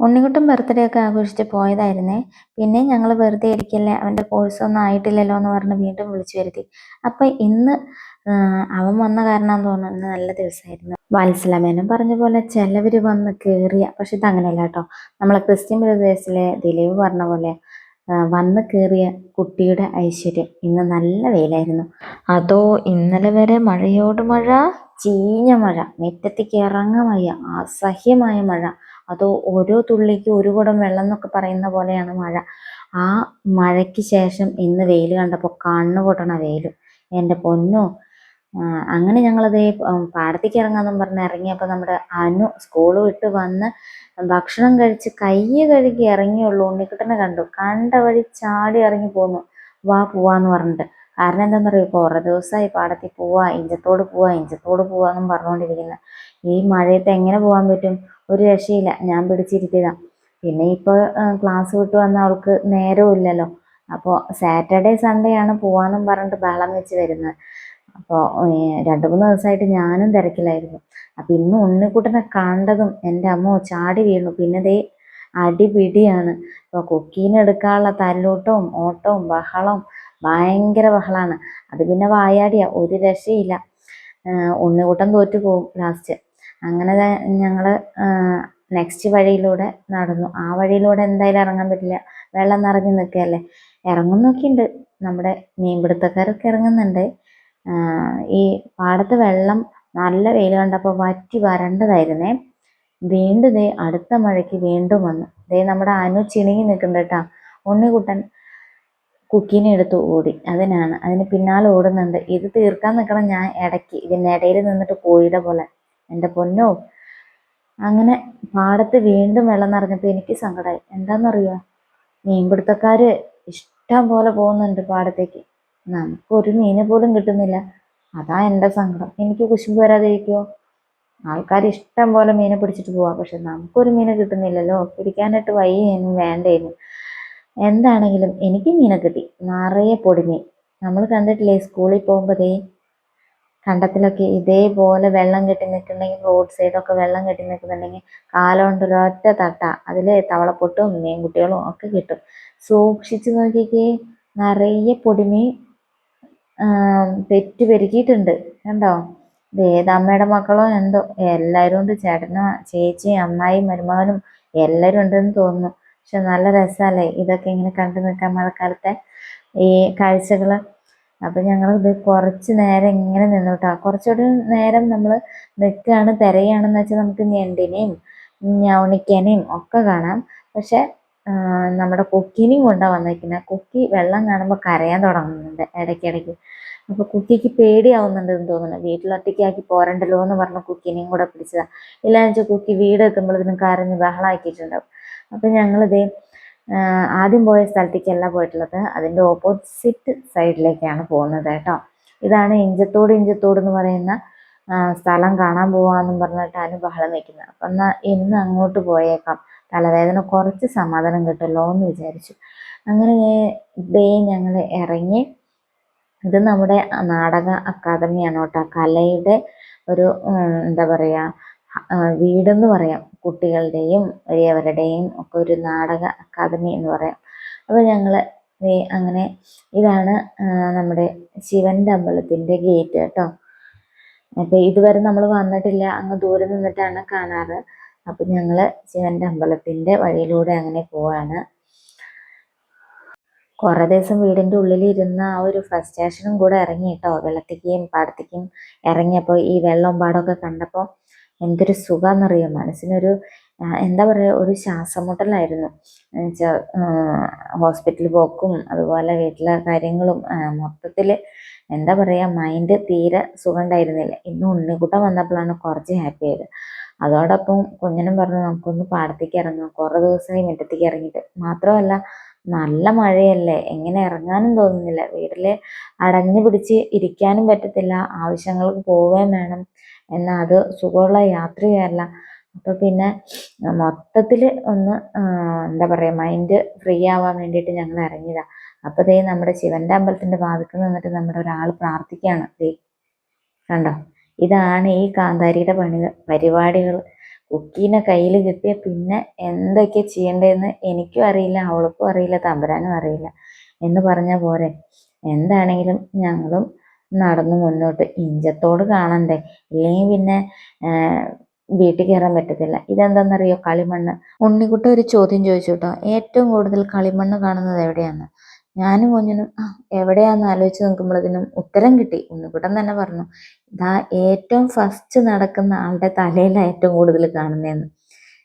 Unnikuttan birthday ഒക്കെ ആഘോഷിച്ച് പോയതായിരുന്നേ. പിന്നെ ഞങ്ങൾ വെറുതെ ഇരിക്കല്ലേ അവന്റെ കോഴ്സൊന്നും ആയിട്ടില്ലല്ലോ എന്ന് പറഞ്ഞ് വീണ്ടും വിളിച്ചു വരുത്തി. അപ്പം ഇന്ന് അവൻ വന്ന കാരണം തോന്നുന്നു നല്ല ദിവസമായിരുന്നു വാത്സലമേനം പറഞ്ഞ പോലെ ചിലവർ വന്ന് കയറിയ പക്ഷെ ഇത് അങ്ങനെയല്ല കേട്ടോ. നമ്മളെ ക്രിസ്ത്യൻ ബ്രദേഴ്സിലെ ദിലീപ് പറഞ്ഞ പോലെ വന്ന് കയറിയ കുട്ടിയുടെ ഐശ്വര്യം ഇന്ന് നല്ല വെയിലായിരുന്നു. അതോ ഇന്നലെ വരെ മഴയോട് മഴ? ചീഞ്ഞ മഴ മുറ്റത്തേക്ക് ഇറങ്ങ വയ്യ അസഹ്യമായ മഴ. അതോ ഓരോ തുള്ളിക്ക് ഒരു കുടം വെള്ളം എന്നൊക്കെ പറയുന്ന പോലെയാണ് മഴ. ആ മഴയ്ക്ക് ശേഷം ഇന്ന് വെയിൽ കണ്ടപ്പോൾ കണ്ണു പൊട്ടണ വെയിൽ എന്റെ പൊന്നോ അങ്ങനെ ഞങ്ങളത് പാടത്തേക്ക് ഇറങ്ങാന്നും പറഞ്ഞ് ഇറങ്ങിയപ്പോൾ നമ്മുടെ അനു സ്കൂൾ വിട്ട് വന്ന് ഭക്ഷണം കഴിച്ച് കൈ കഴുകി ഇറങ്ങിയുള്ളൂ. ഉണ്ണിക്കുട്ടനെ കണ്ടു. കണ്ട വഴി ചാടി ഇറങ്ങി പോന്നു. വാ പോവാന്ന് പറഞ്ഞിട്ട്. കാരണം എന്താണെന്നറിയോ കുറേ ദിവസമായി പാടത്തിൽ പോവാ ഇഞ്ചത്തോട് പോവാ ഇഞ്ചത്തോട് പോവാന്നും പറഞ്ഞുകൊണ്ടിരിക്കുന്ന ഈ മഴയത്ത് എങ്ങനെ പോകാൻ പറ്റും? ഒരു രക്ഷയില്ല. ഞാൻ പിടിച്ചിരുത്തിയതാണ് പിന്നെ ഇപ്പോൾ ക്ലാസ് വിട്ട് വന്ന അവൾക്ക് നേരവും ഇല്ലല്ലോ. അപ്പോൾ സാറ്റർഡേ സൺഡേ ആണ് പോവാന്നും പറഞ്ഞിട്ട് ബഹളം വെച്ച് വരുന്നത്. അപ്പോൾ രണ്ട് മൂന്ന് ദിവസമായിട്ട് ഞാനും തിരക്കിലായിരുന്നു. അപ്പം ഇന്ന് ഉണ്ണിക്കുട്ടനെ കണ്ടതും എന്റെ അമ്മ ചാടി വീണു. പിന്നെ ദേ അടിപിടിയാണ്. ഇപ്പോൾ കുക്കീനെടുക്കാനുള്ള തല്ലൂട്ടവും ഓട്ടവും ബഹളവും ഭയങ്കര ബഹളമാണ് അത് പിന്നെ വായാടിയ. ഒരു രക്ഷയില്ല. ഒന്നുകൂട്ടം തോറ്റു പോകും ലാസ്റ്റ് അങ്ങനെ ഞങ്ങൾ നെക്സ്റ്റ് വഴിയിലൂടെ നടന്നു. ആ വഴിയിലൂടെ എന്തായാലും ഇറങ്ങാൻ പറ്റില്ല. വെള്ളം നിറഞ്ഞു നിൽക്കുകയല്ലേ? ഇറങ്ങും നോക്കിയുണ്ട് നമ്മുടെ മീൻപിടുത്തക്കാരൊക്കെ ഇറങ്ങുന്നുണ്ട്. ഈ പാടത്ത് വെള്ളം നല്ല വെയിൽ കണ്ടപ്പോൾ വറ്റി വരണ്ടതായിരുന്നേ. വീണ്ടും ദേ അടുത്ത മഴയ്ക്ക് വീണ്ടും വന്നു. ദേ നമ്മുടെ അനു ചിണുങ്ങി നിൽക്കുന്നുണ്ട് കേട്ടോ. ഉണ്ണിക്കുട്ടൻ കുക്കീനെ എടുത്ത് ഓടി. അതിനാണ്. അതിന് പിന്നാലെ ഓടുന്നുണ്ട്. ഇത് തീർക്കാൻ നിൽക്കണം ഞാൻ ഇടയ്ക്ക് ഇതിന്റെ ഇടയിൽ നിന്നിട്ട് കോഴിയുടെ പോലെ. എന്റെ പൊന്നോ. അങ്ങനെ പാടത്ത് വീണ്ടും വെള്ളം നിറഞ്ഞപ്പോൾ എനിക്ക് സങ്കടമായി എന്താണെന്നറിയോ മീൻപിടുത്തക്കാർ ഇഷ്ടം പോലെ പോകുന്നുണ്ട് പാടത്തേക്ക്. നമുക്കൊരു മീന് പോലും കിട്ടുന്നില്ല. അതാ എന്റെ സങ്കടം. എനിക്ക് കുശുമ്പ് വരാതിരിക്കുമോ ആൾക്കാർ ഇഷ്ടം പോലെ മീനെ പിടിച്ചിട്ട് പോവാം. പക്ഷെ നമുക്കൊരു മീനെ കിട്ടുന്നില്ലല്ലോ. പിടിക്കാനായിട്ട് വയ്യേനും വേണ്ടേനും. എന്താണെങ്കിലും എനിക്ക് മീനെ കിട്ടി. നിറയെ പൊടിമീൻ. നമ്മൾ കണ്ടിട്ടില്ലേ സ്കൂളിൽ പോകുമ്പോഴേ കണ്ടത്തിലൊക്കെ ഇതേപോലെ വെള്ളം കെട്ടി നിൽക്കുന്നുണ്ടെങ്കിൽ റോഡ് സൈഡൊക്കെ വെള്ളം കെട്ടി നിൽക്കുന്നുണ്ടെങ്കിൽ കാലുകൊണ്ട് ഒരൊറ്റ തട്ട അതിൽ തവളപ്പൊട്ടും മീൻകുട്ടികളും ഒക്കെ കിട്ടും. സൂക്ഷിച്ച് നോക്കിക്കേ നിറയെ പൊടിമീൻ പെറ്റ് പെരുകിയിട്ടുണ്ട് കണ്ടോ? ഏത് അമ്മയുടെ മക്കളോ എന്തോ? എല്ലാവരും ഉണ്ട്. ചേട്ടനും ചേച്ചിയും അമ്മായിയും മരുമകനും എല്ലാവരും ഉണ്ടെന്ന് തോന്നുന്നു. പക്ഷെ നല്ല രസമല്ലേ ഇതൊക്കെ ഇങ്ങനെ കണ്ടു നിൽക്കാൻ മഴക്കാലത്തെ ഈ കാഴ്ചകൾ അപ്പം ഞങ്ങൾ ഇത് കുറച്ച് നേരം ഇങ്ങനെ നിന്നു കേട്ടോ കുറച്ചുകൂടി നേരം നമ്മൾ നിൽക്കുകയാണ് തിരയാണെന്ന് വെച്ചാൽ നമുക്ക് ഞെണ്ടിനെയും ഞവണിക്കനെയും ഒക്കെ കാണാം. പക്ഷെ നമ്മുടെ കുക്കിനെയും കൊണ്ടാണ് വന്നിരിക്കുന്നത് കുക്കി വെള്ളം കാണുമ്പോൾ കരയാൻ തുടങ്ങുന്നുണ്ട് ഇടയ്ക്കിടയ്ക്ക്. അപ്പോൾ കുക്കിക്ക് പേടിയാവുന്നുണ്ടെന്ന് തോന്നുന്നു. വീട്ടിലൊറ്റയ്ക്കാക്കി പോരണ്ടല്ലോ എന്ന് പറഞ്ഞ് കുക്കിനെയും കൂടെ പിടിച്ചതാ. ഇല്ലാന്ന് വെച്ചാൽ കുക്കി വീട് എത്തുമ്പോൾ ഇതിനും കരഞ്ഞ് ബഹളമാക്കിയിട്ടുണ്ടാവും അപ്പം ഞങ്ങളിതേ ആദ്യം പോയ സ്ഥലത്തേക്കല്ല പോയിട്ടുള്ളത്. അതിന്റെ ഓപ്പോസിറ്റ് സൈഡിലേക്കാണ് പോകുന്നത് കേട്ടോ. ഇതാണ് ഇഞ്ചത്തോട് ഇഞ്ചത്തോട് എന്ന് പറയുന്ന സ്ഥലം കാണാൻ പോവാന്നും പറഞ്ഞിട്ടാണ് ബഹളം വെക്കുന്നത് അപ്പം എന്നാൽ ഇന്ന് അങ്ങോട്ട് പോയേക്കാം. തലവേദന കുറച്ച് സമാധാനം കിട്ടുമല്ലോ എന്ന് വിചാരിച്ചു. അങ്ങനെ ദേ ഞങ്ങൾ ഇറങ്ങി. ഇത് നമ്മുടെ നാടക അക്കാദമിയാണ് കേട്ടോ. കലയുടെ ഒരു എന്താ പറയുക വീടെന്ന് പറയാം. കുട്ടികളുടെയും വലിയവരുടെയും ഒക്കെ ഒരു നാടക അക്കാദമി എന്ന് പറയാം. അപ്പോൾ ഞങ്ങൾ അങ്ങനെ ഇതാണ് നമ്മുടെ ശിവന്റെ അമ്പലത്തിന്റെ ഗേറ്റ് കേട്ടോ. അപ്പോൾ ഇതുവരെ നമ്മൾ വന്നിട്ടില്ല അങ്ങ് ദൂരെ നിന്നിട്ടാണ് കാണാറ്. അപ്പം ഞങ്ങൾ ശിവന്റെ അമ്പലത്തിന്റെ വഴിയിലൂടെ അങ്ങനെ പോവാണ്. കുറേ ദിവസം വീടിന്റെ ഉള്ളിൽ ഇരുന്ന ആ ഒരു ഫ്രസ്ട്രേഷനും കൂടെ ഇറങ്ങി കേട്ടോ വെള്ളത്തേക്കും പാടത്തേക്കും ഇറങ്ങിയപ്പോൾ ഈ വെള്ളവും പാടമൊക്കെ കണ്ടപ്പോൾ എന്തൊരു സുഖമെന്നറിയോ മനസ്സിനൊരു എന്താ പറയുക ഒരു ശ്വാസം മുട്ടലായിരുന്നു എന്നുവെച്ചാൽ ഹോസ്പിറ്റലിൽ പോക്കും അതുപോലെ വീട്ടിലെ കാര്യങ്ങളും മൊത്തത്തിൽ എന്താ പറയുക മൈൻഡ് തീരെ സുഖം ഉണ്ടായിരുന്നില്ല ഇന്ന് ഉണ്ണിക്കൂട്ടം വന്നപ്പോഴാണ് കുറച്ച് ഹാപ്പി ആയത്. അതോടൊപ്പം കുഞ്ഞനും പറഞ്ഞു നമുക്കൊന്ന് പാടത്തേക്ക് ഇറങ്ങാം. കുറേ ദിവസമായി മുറ്റത്തേക്ക് ഇറങ്ങിയിട്ട്. മാത്രമല്ല നല്ല മഴയല്ലേ? എങ്ങനെ ഇറങ്ങാനും തോന്നുന്നില്ല. വീട്ടിൽ അടഞ്ഞു പിടിച്ച് ഇരിക്കാനും പറ്റത്തില്ല. ആവശ്യങ്ങൾക്ക് പോവുകയും വേണം. എന്നാൽ അത് സുഖമുള്ള യാത്രയല്ല. അപ്പോൾ പിന്നെ മൊത്തത്തിൽ ഒന്ന് എന്താ പറയുക മൈൻഡ് ഫ്രീ ആവാൻ വേണ്ടിയിട്ട് ഞങ്ങൾ ഇറങ്ങിയതാണ് അപ്പോൾ ദേ നമ്മുടെ ശിവന്റെ അമ്പലത്തിന്റെ ഭാഗത്ത് നിന്നിട്ട് നമ്മുടെ ഒരാൾ പ്രാർത്ഥിക്കുകയാണ്. ദേ കണ്ടോ? ഇതാണ് ഈ കാന്താരിയുടെ പണി പരിപാടികൾ. കുക്കീനെ കയ്യിൽ കിട്ടിയ പിന്നെ എന്തൊക്കെ ചെയ്യേണ്ടതെന്ന് എനിക്കും അറിയില്ല അവൾക്കും അറിയില്ല തമ്പുരാനും അറിയില്ല എന്ന് പറഞ്ഞ പോരെ. എന്താണെങ്കിലും ഞങ്ങളും നടന്നു മുന്നോട്ട്. ഇഞ്ചത്തോട് കാണണ്ടേ? ഇല്ലെങ്കിൽ പിന്നെ വീട്ടിൽ കയറാൻ പറ്റത്തില്ല. ഇതെന്താണെന്നറിയോ കളിമണ്ണ്? ഉണ്ണിക്കുട്ട ഒരു ചോദ്യം ചോദിച്ചു കേട്ടോ. ഏറ്റവും കൂടുതൽ കളിമണ്ണ് കാണുന്നത് എവിടെയാണ് ഞാനും കുഞ്ഞിനും ആ എവിടെയാന്ന് ആലോചിച്ച് നോക്കുമ്പോഴതിനും ഉത്തരം കിട്ടി. ഉണ്ണിക്കുട്ടൻ തന്നെ പറഞ്ഞു ഇതാ ഏറ്റവും ഫസ്റ്റ് നടക്കുന്ന ആളുടെ തലയിലാണ് ഏറ്റവും കൂടുതൽ കാണുന്നതെന്ന്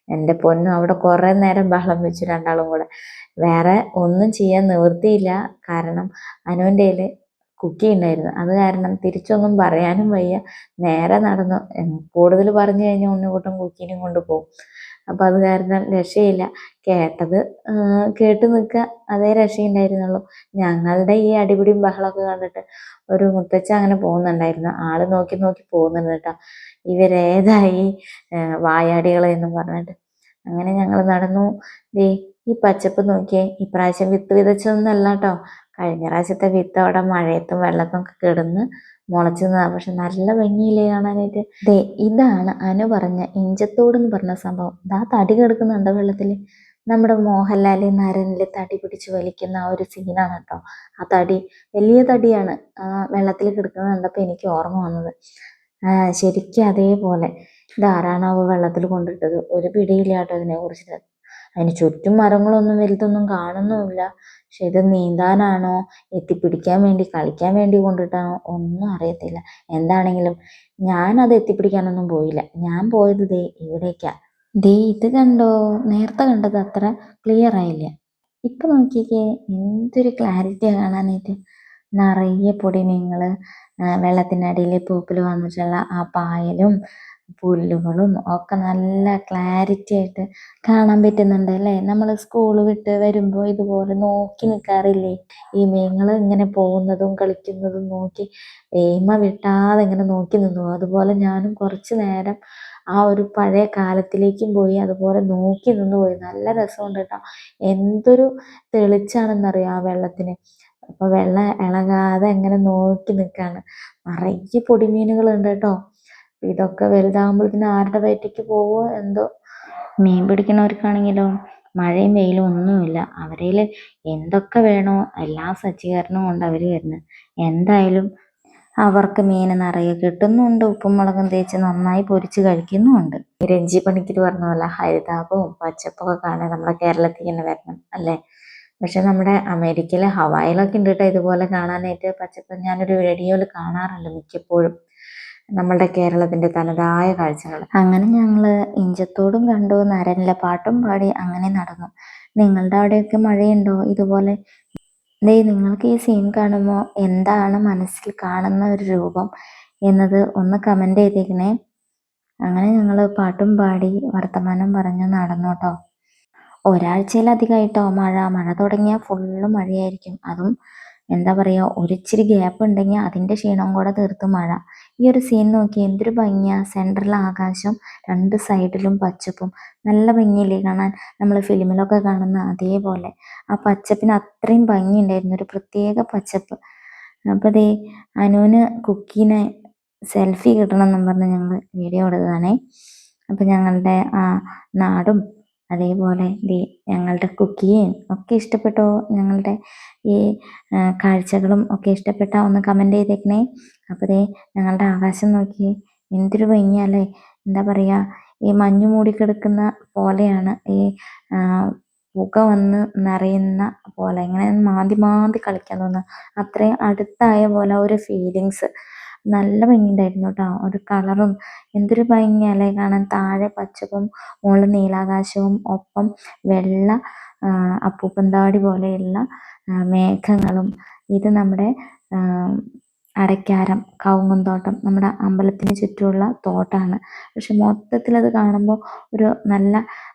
എന്റെ പൊന്നും അവിടെ കുറേ നേരം ബഹളം വെച്ചു രണ്ടാളും കൂടെ. വേറെ ഒന്നും ചെയ്യാൻ നിവൃത്തിയില്ല. കാരണം അനുവിന്റെ കയ്യിൽ കുക്കി ഉണ്ടായിരുന്നു. അത് കാരണം തിരിച്ചൊന്നും പറയാനും വയ്യ. നേരെ നടന്നു. കൂടുതൽ പറഞ്ഞു കഴിഞ്ഞാൽ ഉണ്ണിക്കുട്ടൻ കുക്കീനും കൊണ്ട് പോകും അപ്പം അത് കാരണം രക്ഷയില്ല. കേട്ടത് കേട്ട് നിൽക്കുക അതേ രക്ഷയുണ്ടായിരുന്നുള്ളൂ ഞങ്ങളുടെ ഈ അടിപിടിയും ബഹളമൊക്കെ കണ്ടിട്ട് ഒരു മുത്തച്ഛ അങ്ങനെ പോകുന്നുണ്ടായിരുന്നു. ആൾ നോക്കി നോക്കി പോകുന്നുണ്ട് കേട്ടോ. ഇവരേതായി വായാടികൾ എന്ന് പറഞ്ഞിട്ട്. അങ്ങനെ ഞങ്ങൾ നടന്നു. ദേ ഈ പച്ചപ്പ് നോക്കിയേ ഇപ്രാവശ്യം വിത്ത് വിതച്ചതൊന്നല്ല കേട്ടോ. കഴിഞ്ഞ പ്രാവശ്യത്തെ വിത്ത് അവിടെ മഴയത്തും വെള്ളത്തും ഒക്കെ കിടന്ന് മുളച്ചു നിന്നതാണ് പക്ഷെ നല്ല ഭംഗിയില്ലേ കാണാനായിട്ട്. ദേ ഇതാണ് അനു പറഞ്ഞ ഇഞ്ചത്തോട് എന്ന് പറഞ്ഞ സംഭവം. ഇതാ തടി കിടക്കുന്നുണ്ടോ വെള്ളത്തിൽ നമ്മുടെ മോഹൻലാലി നരനിൽ തടി പിടിച്ച് വലിക്കുന്ന ആ ഒരു സീനാണ് കേട്ടോ. ആ തടി വലിയ തടിയാണ് വെള്ളത്തിൽ കിടക്കുന്നത് കണ്ടപ്പോൾ എനിക്ക് ഓർമ്മ വന്നത്. ശരിക്കും അതേപോലെ ധാരാണാവ് വെള്ളത്തിൽ കൊണ്ടിട്ടത്? ഒരു പിടിയില്ല കേട്ടോ ഇതിനെ കുറിച്ചിട്ട്. അതിന് ചുറ്റും മരങ്ങളൊന്നും വലുതൊന്നും കാണുന്നുമില്ല. പക്ഷെ ഇത് നീന്താനാണോ? എത്തിപ്പിടിക്കാൻ വേണ്ടി കളിക്കാൻ വേണ്ടി കൊണ്ടിട്ടാണോ? ഒന്നും അറിയത്തില്ല. എന്താണെങ്കിലും ഞാൻ അത് എത്തിപ്പിടിക്കാനൊന്നും പോയില്ല. ഞാൻ പോയത് ദേ ഇവിടേക്കാ. ദേ ഇത് കണ്ടോ? നേരത്തെ കണ്ടത് അത്ര ക്ലിയർ ആയില്ല. ഇപ്പൊ നോക്കിക്കേ എന്തൊരു ക്ലാരിറ്റിയാണ് കാണാനായിട്ട് നിറയെ നിങ്ങൾ വെള്ളത്തിനടിയിൽ പൂപ്പിൽ വന്നിട്ടുള്ള ആ പായലും പുല്ലുകളും ഒക്കെ നല്ല ക്ലാരിറ്റി ആയിട്ട് കാണാൻ പറ്റുന്നുണ്ട് അല്ലേ? നമ്മൾ സ്കൂൾ വിട്ട് വരുമ്പോൾ ഇതുപോലെ നോക്കി നിൽക്കാറില്ലേ ഈ മീങ്ങൾ ഇങ്ങനെ പോകുന്നതും കളിക്കുന്നതും നോക്കി ഏമ വിട്ടാതെ ഇങ്ങനെ നോക്കി നിന്നു. അതുപോലെ ഞാനും കുറച്ച് നേരം ആ ഒരു പഴയ കാലത്തിലേക്കും പോയി അതുപോലെ നോക്കി നിന്ന് പോയി. നല്ല രസമുണ്ട് കേട്ടോ. എന്തൊരു തെളിച്ചാണെന്നറിയാം ആ വെള്ളത്തിന്? അപ്പോൾ വെള്ളം ഇളകാതെ എങ്ങനെ നോക്കി നിൽക്കുകയാണ് നിറയെ പൊടിമീനുകളുണ്ട് കേട്ടോ. ഇതൊക്കെ വലുതാകുമ്പോഴത്തേന് ആരുടെ വയറ്റിക്ക് പോവോ എന്തോ? മീൻ പിടിക്കുന്നവർക്കാണെങ്കിലോ? മഴയും വെയിലും ഒന്നുമില്ല. അവരേൽ എന്തൊക്കെ വേണോ എല്ലാ സജ്ജീകരണവും കൊണ്ട് അവർ വരുന്നത്. എന്തായാലും അവർക്ക് മീൻ നിറയെ കിട്ടുന്നുണ്ട്. ഉപ്പും മുളകും തേച്ച് നന്നായി പൊരിച്ച് കഴിക്കുന്നുമുണ്ട്. രഞ്ജി പണിക്കർ പറഞ്ഞ പോലെ ഹരിതാപവും പച്ചപ്പൊക്കെ കാണാൻ നമ്മുടെ കേരളത്തിൽ തന്നെ വരണം അല്ലേ? പക്ഷെ നമ്മുടെ അമേരിക്കയിലെ ഹവായിലൊക്കെ ഉണ്ട് കേട്ടോ ഇതുപോലെ കാണാനായിട്ട് പച്ചപ്പ്. ഞാനൊരു വീഡിയോയിൽ കാണാറുണ്ട് മിക്കപ്പോഴും. നമ്മളുടെ കേരളത്തിന്റെ തനതായ കാഴ്ചകൾ. അങ്ങനെ ഞങ്ങൾ ഇഞ്ചത്തോടും കണ്ടു നരനിലെ പാട്ടും പാടി അങ്ങനെ നടന്നു. നിങ്ങളുടെ അവിടെയൊക്കെ മഴയുണ്ടോ? ഇതുപോലെ ദേ നിങ്ങൾക്ക് ഈ സീൻ കാണുമ്പോൾ എന്താണ് മനസ്സിൽ കാണുന്ന ഒരു രൂപം എന്നത് ഒന്ന് കമന്റ് ചെയ്തേക്കണേ. അങ്ങനെ ഞങ്ങൾ പാട്ടും പാടി വർത്തമാനം പറഞ്ഞു നടന്നു കേട്ടോ. ഒരാഴ്ചയിലധികമായിട്ടോ മഴ. മഴ തുടങ്ങിയാൽ ഫുള്ള് മഴയായിരിക്കും. അതും എന്താ പറയുക ഒരിച്ചിരി ഗ്യാപ്പ് ഉണ്ടെങ്കിൽ അതിന്റെ ക്ഷീണം കൂടെ തീർത്ത് മഴ. ഈ ഒരു സീൻ നോക്കി എന്തൊരു ഭംഗിയാ. സെൻട്രൽ ആകാശം രണ്ട് സൈഡിലും പച്ചപ്പും. നല്ല ഭംഗിയില്ലേ കാണാൻ. നമ്മൾ ഫിലിമിലൊക്കെ കാണുന്ന അതേപോലെ. ആ പച്ചപ്പിന് അത്രയും ഭംഗി ഉണ്ടായിരുന്നു. ഒരു പ്രത്യേക പച്ചപ്പ്. അപ്പോൾ ദേ അനുവിന് കുക്കീനെ സെൽഫി കിട്ടണം എന്നും പറഞ്ഞ് ഞങ്ങൾ വീഡിയോ എടുക്കുകയാണേ. അപ്പോൾ ഞങ്ങളുടെ ആ നാടും അതേപോലെ ദേ ഞങ്ങളുടെ കുക്കിയും ഒക്കെ ഇഷ്ടപ്പെട്ടോ? ഞങ്ങളുടെ ഈ കാഴ്ചകളും ഒക്കെ ഇഷ്ടപ്പെട്ട? ഒന്ന് കമന്റ് ചെയ്തേക്കണേ. അപ്പോൾ ദേ ഞങ്ങളുടെ ആകാശം നോക്കി. എന്തൊരു ഭംഗിയല്ലേ? എന്താ പറയുക ഈ മഞ്ഞ് മൂടിക്കിടക്കുന്ന പോലെയാണ് ഈ പുക വന്ന് നിറയുന്ന പോലെ. ഇങ്ങനെ മാന്തി മാന്തി കളിക്കാൻ തോന്നുക അത്രയും അടുത്തായ പോലെ ഒരു ഫീലിങ്സ് നല്ല ഭംഗിയുണ്ടായിരുന്നു കേട്ടോ ഒരു കളറും എന്തൊരു ഭംഗിയല്ലേ കാണാൻ താഴെ പച്ചപ്പും മുകളിൽ നീലാകാശവും ഒപ്പം വെള്ള അപ്പൂപ്പന്താടി പോലെയുള്ള മേഘങ്ങളും. ഇത് നമ്മുടെ അടയ്ക്കാരം തോട്ടം നമ്മുടെ അമ്പലത്തിന് ചുറ്റുമുള്ള തോട്ടമാണ് പക്ഷെ മൊത്തത്തിൽ അത് കാണുമ്പോൾ ഒരു നല്ല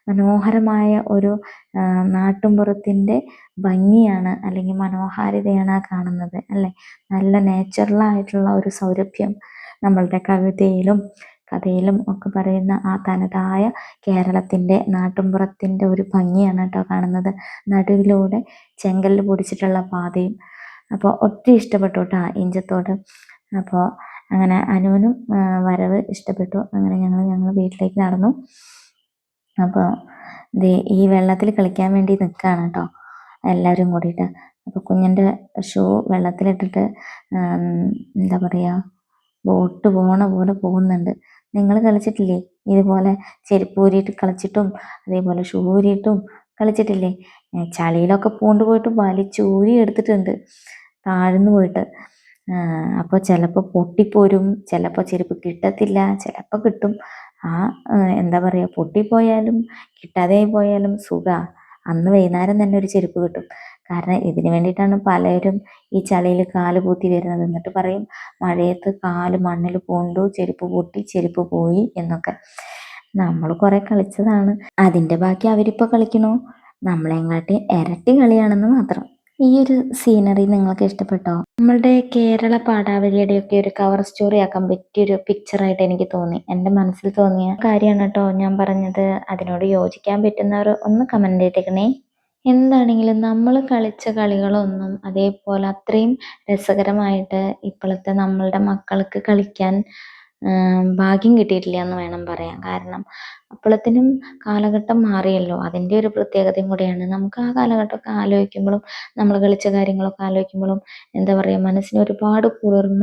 മനോഹരമായ ഒരു നാട്ടുമ്പുറത്തിന്റെ ഭംഗിയാണ് അല്ലെങ്കിൽ മനോഹാരിതയാണ് കാണുന്നത് അല്ലേ? നല്ല നേച്ചുറലായിട്ടുള്ള ഒരു സൗരഭ്യം നമ്മളുടെ കവിതയിലും കഥയിലും ഒക്കെ പറയുന്ന ആ തനതായ കേരളത്തിന്റെ നാട്ടുമ്പുറത്തിന്റെ ഒരു ഭംഗിയാണ് കേട്ടോ കാണുന്നത്. നടുവിലൂടെ ചെങ്കല്ല് പൊടിച്ചിട്ടുള്ള പാതയും അപ്പോൾ ഒത്തിരി ഇഷ്ടപ്പെട്ടു കേട്ടോ ഇഞ്ചത്തോട് അപ്പോൾ അങ്ങനെ അനുവിനും വരവ് ഇഷ്ടപ്പെട്ടു. അങ്ങനെ ഞങ്ങൾ ഞങ്ങൾ വീട്ടിലേക്ക് നടന്നു. അപ്പോൾ ദേ ഈ വെള്ളത്തിൽ കളിക്കാൻ വേണ്ടി നിൽക്കുകയാണ് കേട്ടോ എല്ലാവരും കൂടിയിട്ട്. അപ്പോൾ കുഞ്ഞിന്റെ ഷൂ വെള്ളത്തിലിട്ടിട്ട് എന്താ പറയുക ബോട്ട് പോണ പോലെ പോകുന്നുണ്ട്. നിങ്ങൾ കളിച്ചിട്ടില്ലേ? ഇതുപോലെ ചെരുപ്പ് ഊരിയിട്ട് കളിച്ചിട്ടും അതേപോലെ ഷൂ ഊരിയിട്ടും കളിച്ചിട്ടില്ലേ? ചളിയിലൊക്കെ പൂണ്ട് പോയിട്ട് വലിച്ചൂരി എടുത്തിട്ടുണ്ട് താഴ്ന്നു പോയിട്ട്. അപ്പോൾ ചിലപ്പോൾ പൊട്ടിപ്പോരും ചിലപ്പോൾ ചെരുപ്പ് കിട്ടത്തില്ല ചിലപ്പോൾ കിട്ടും. ആ എന്താ പറയുക പൊട്ടിപ്പോയാലും കിട്ടാതെ പോയാലും സുഖ. അന്ന് വൈകുന്നേരം തന്നെ ഒരു ചെരുപ്പ് കിട്ടും. കാരണം ഇതിന് വേണ്ടിയിട്ടാണ് പലരും ഈ ചളിയിൽ കാൽ പൂത്തി വരുന്നത്. എന്നിട്ട് പറയും മഴയത്ത് കാൽ മണ്ണിൽ പൂണ്ടു ചെരുപ്പ് പൊട്ടി ചെരുപ്പ് പോയി എന്നൊക്കെ. നമ്മൾ കുറെ കളിച്ചതാണ്. അതിന്റെ ബാക്കി അവരിപ്പോൾ കളിക്കണു? നമ്മളെങ്ങാട്ടി ഇരട്ടി കളിയാണെന്ന് മാത്രം. ഈ ഒരു സീനറി നിങ്ങൾക്ക് ഇഷ്ടപ്പെട്ടോ? നമ്മളുടെ കേരള പാഠാവലിയുടെ ഒക്കെ ഒരു കവർ സ്റ്റോറി ആക്കാൻ പറ്റിയൊരു പിക്ചറായിട്ട് എനിക്ക് തോന്നി. എന്റെ മനസ്സിൽ തോന്നിയ കാര്യമാണ് കേട്ടോ ഞാൻ പറഞ്ഞത്. അതിനോട് യോജിക്കാൻ പറ്റുന്നവർ ഒന്ന് കമന്റ് ചെയ്തേക്കണേ. എന്താണെങ്കിലും നമ്മൾ കളിച്ച കളികളൊന്നും അതേപോലെ അത്രയും രസകരമായിട്ട് ഇപ്പോഴത്തെ നമ്മളുടെ മക്കൾക്ക് കളിക്കാൻ ഭാഗ്യം കിട്ടിയിട്ടില്ല എന്ന് വേണം പറയാൻ. കാരണം അപ്പോഴത്തേനും കാലഘട്ടം മാറിയല്ലോ. അതിന്റെ ഒരു പ്രത്യേകതയും കൂടെയാണ്. നമുക്ക് ആ കാലഘട്ടമൊക്കെ ആലോചിക്കുമ്പോഴും നമ്മൾ കളിച്ച കാര്യങ്ങളൊക്കെ ആലോചിക്കുമ്പോഴും എന്താ പറയുക മനസ്സിന് ഒരുപാട് കുളിർമ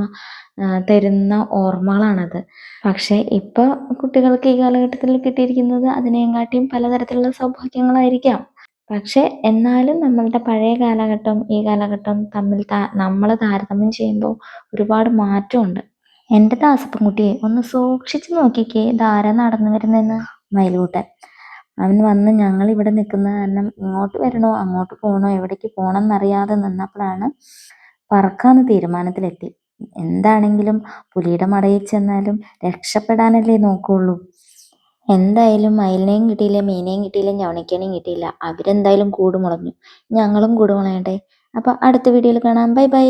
തരുന്ന ഓർമ്മകളാണത്. പക്ഷേ ഇപ്പോൾ കുട്ടികൾക്ക് ഈ കാലഘട്ടത്തിൽ കിട്ടിയിരിക്കുന്നത് അതിനെക്കാട്ടിയും പലതരത്തിലുള്ള സൗഭാഗ്യങ്ങളായിരിക്കാം. പക്ഷെ എന്നാലും നമ്മളുടെ പഴയ കാലഘട്ടം ഈ കാലഘട്ടം തമ്മിൽ നമ്മൾ താരതമ്യം ചെയ്യുമ്പോൾ ഒരുപാട് മാറ്റമുണ്ട്. എന്റെ ദാസപ്പൻകുട്ടിയെ ഒന്ന് സൂക്ഷിച്ചു നോക്കിക്കേ ഇതാരാ നടന്നു വരുന്നതെന്ന്. മയിലൂട്ടൻ അവൻ വന്ന് ഞങ്ങൾ ഇവിടെ നിൽക്കുന്ന കാരണം ഇങ്ങോട്ട് വരണോ അങ്ങോട്ട് പോകണോ എവിടേക്ക് പോകണം എന്നറിയാതെ നിന്നപ്പോഴാണ് പറക്കാന്ന് തീരുമാനത്തിലെത്തി. എന്താണെങ്കിലും പുലിയുടെ മടയിൽ ചെന്നാലും രക്ഷപ്പെടാനല്ലേ നോക്കുള്ളൂ. എന്തായാലും മയിലിനെയും കിട്ടിയില്ല മീനെയും കിട്ടിയില്ല ഞവണിക്കനെയും കിട്ടിയില്ല. അവരെന്തായാലും കൂടുമുളഞ്ഞു. ഞങ്ങളും കൂടുമുളയട്ടെ അപ്പൊ അപ്പോൾ അടുത്ത വീഡിയോയിൽ കാണാം. Bye bye.